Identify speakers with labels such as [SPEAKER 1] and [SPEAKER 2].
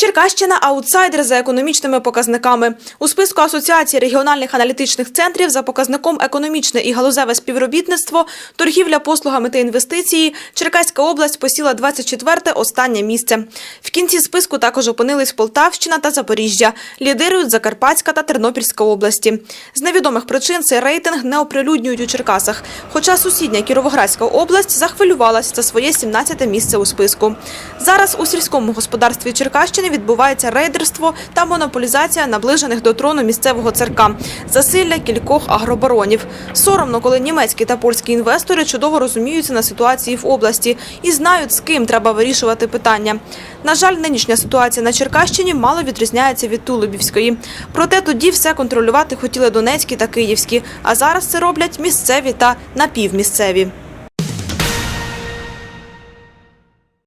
[SPEAKER 1] Черкащина аутсайдер за економічними показниками. У списку Асоціації регіональних аналітичних центрів за показником економічне і галузеве співробітництво, торгівля послугами та інвестиції Черкаська область посіла 24-те останнє місце. В кінці списку також опинились Полтавщина та Запоріжжя. Лідирують Закарпатська та Тернопільська області. З невідомих причин цей рейтинг не оприлюднюють у Черкасах. Хоча сусідня Кіровоградська область захвилювалася за своє 17-те місце у списку. Зараз у сільському господарстві Черкащини відбувається рейдерство та монополізація наближених до трону місцевого церка, засилля кількох агробаронів. Соромно, коли німецькі та польські інвестори чудово розуміються на ситуації в області і знають, з ким треба вирішувати питання. На жаль, нинішня ситуація на Черкащині мало відрізняється від Тулубівської. Проте тоді все контролювати хотіли донецькі та київські, а зараз це роблять місцеві та напівмісцеві.